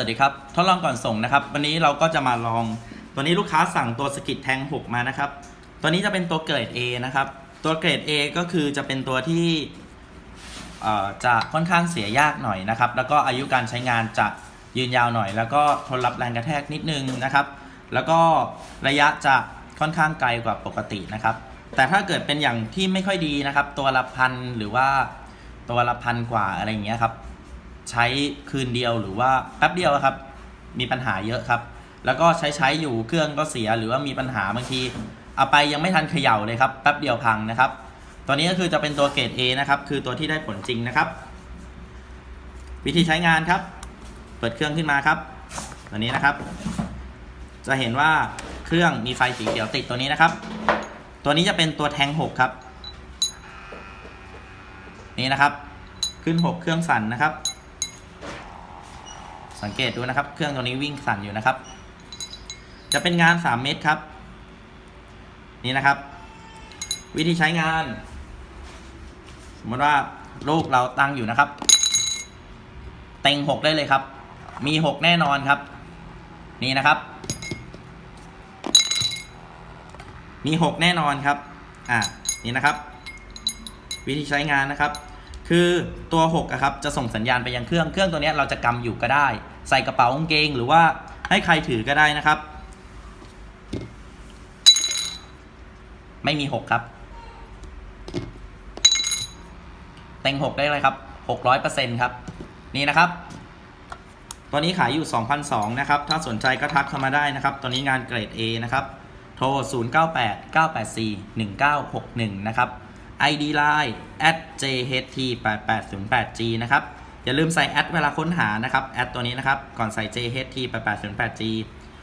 สวัสดีครับ ทดลองก่อนส่งนะครับ วันนี้เราก็จะมาลอง ตัวนี้ลูกค้าสั่งตัวสกิดแทง 6 มานะครับ ตัวนี้จะเป็นตัวเกรด A นะครับ ตัวเกรด A ก็คือจะเป็นตัวที่จะค่อนข้างเสียยากหน่อยนะครับ แล้วก็อายุการใช้งานจะยืนยาวหน่อย แล้วก็ทนรับแรงกระแทกนิดนึงนะครับ แล้วก็ระยะจะค่อนข้างไกลกว่าปกตินะครับ แต่ถ้าเกิดเป็นอย่างที่ไม่ค่อยดีนะครับ ตัวละพันหรือว่าตัวละพันกว่าอะไรอย่างเงี้ยครับ ใช้คืนเดียวหรือว่าแป๊บเดียวครับ มีปัญหาเยอะครับ แล้วก็ใช้ใช้อยู่เครื่องก็เสียหรือว่ามีปัญหาบางทีเอาไปยังไม่ทันเขย่าเลยครับแป๊บเดียวพังนะครับ ตัวนี้ก็คือจะเป็นตัวเกรด A นะครับคือตัวที่ได้ผลจริงนะครับ วิธีใช้งานครับ เปิดเครื่องขึ้นมาครับ ตัวนี้นะครับ จะเห็นว่าเครื่องมีไฟสีเขียวติดตัวนี้นะครับ ตัวนี้จะเป็นตัวแทง6ครับ นี่นะครับ ขึ้น 6 เครื่องสั่นนะครับ สังเกตดูนะครับ เครื่องตัวนี้วิ่งสั่นอยู่นะครับ จะเป็นงาน 3 เมตรครับ นี่นะครับ วิธีใช้งาน สมมติว่าลูกเราตั้งอยู่นะครับ เต็ง 6 ได้เลยครับ มี 6 แน่นอนครับ นี่นะครับ มี 6 แน่นอนครับ อ่านี่นะครับ วิธีใช้งานนะครับ คือตัว6อะครับจะส่งสัญญาณไปยังเครื่อง เครื่องตัวนี้เราจะกำอยู่ก็ได้ ใส่กระเป๋ากางเกง หรือว่าให้ใครถือก็ได้นะครับ ไม่มี 6 ครับ เต็ง 6 ได้เลยครับ 600%ครับ นี่นะครับ ตัวนี้ขายอยู่ 2,002นะครับ ถ้าสนใจก็ทักเข้ามาได้นะครับ ตัวนี้งานเกรด A นะครับ โทร 098 984 1961 นะครับ ID Line at jht8808g นะครับ อย่าลืมใส่แอดเวลาค้นหานะครับแอดตัวนี้นะครับ ก่อนใส่ jht8808g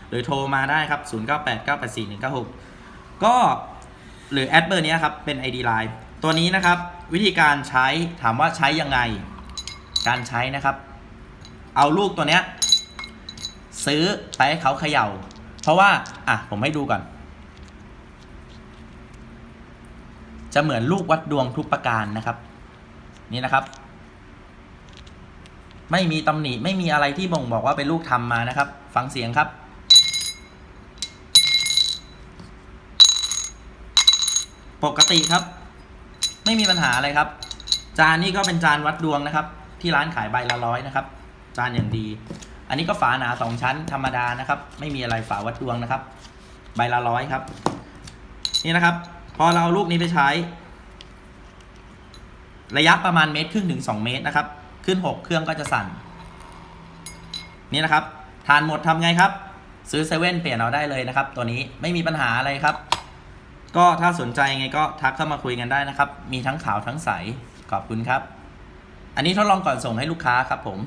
หรือโทรมาได้ครับ 098 984 196 ก็หรือแอดเบอร์นี้ครับ เป็น ID Line ตัวนี้นะครับ วิธีการใช้ถามว่าใช้ยังไง การใช้นะครับ เอาลูกตัวเนี้ยซื้อไปให้เขาเขย่า เพราะว่า อะ ผมให้ดูก่อน จะเหมือนลูกวัดดวงทุกประการนะครับ นี่นะครับ ไม่มีตำหนิไม่มีอะไรที่บ่งบอกว่าเป็นลูกทำมานะครับ ฟังเสียงครับ ปกติครับ ไม่มีปัญหาอะไรครับ จานนี้ก็เป็นจานวัดดวงนะครับ ที่ร้านขายใบละร้อยนะครับ จานอย่างดี อันนี้ก็ฝาหนาสองชั้นธรรมดานะครับ ไม่มีอะไรฝาวัดดวงนะครับ ใบละร้อยครับ นี่นะครับ พอเราเอาลูกนี้ไปใช้ ระยะประมาณเมตรครึ่งถึง2เมตรนะครับ ขึ้น6เครื่องก็จะสั่น นี่นะครับ ทานหมดทำไงครับ ซื้อเซเว่นเปลี่ยนเอาได้เลยนะครับ ตัวนี้ไม่มีปัญหาอะไรครับ ก็ถ้าสนใจไงก็ทักเข้ามาคุยกันได้นะครับ มีทั้งขาวทั้งใสขอบคุณครับ อันนี้ทดลองก่อนส่งให้ลูกค้าครับผม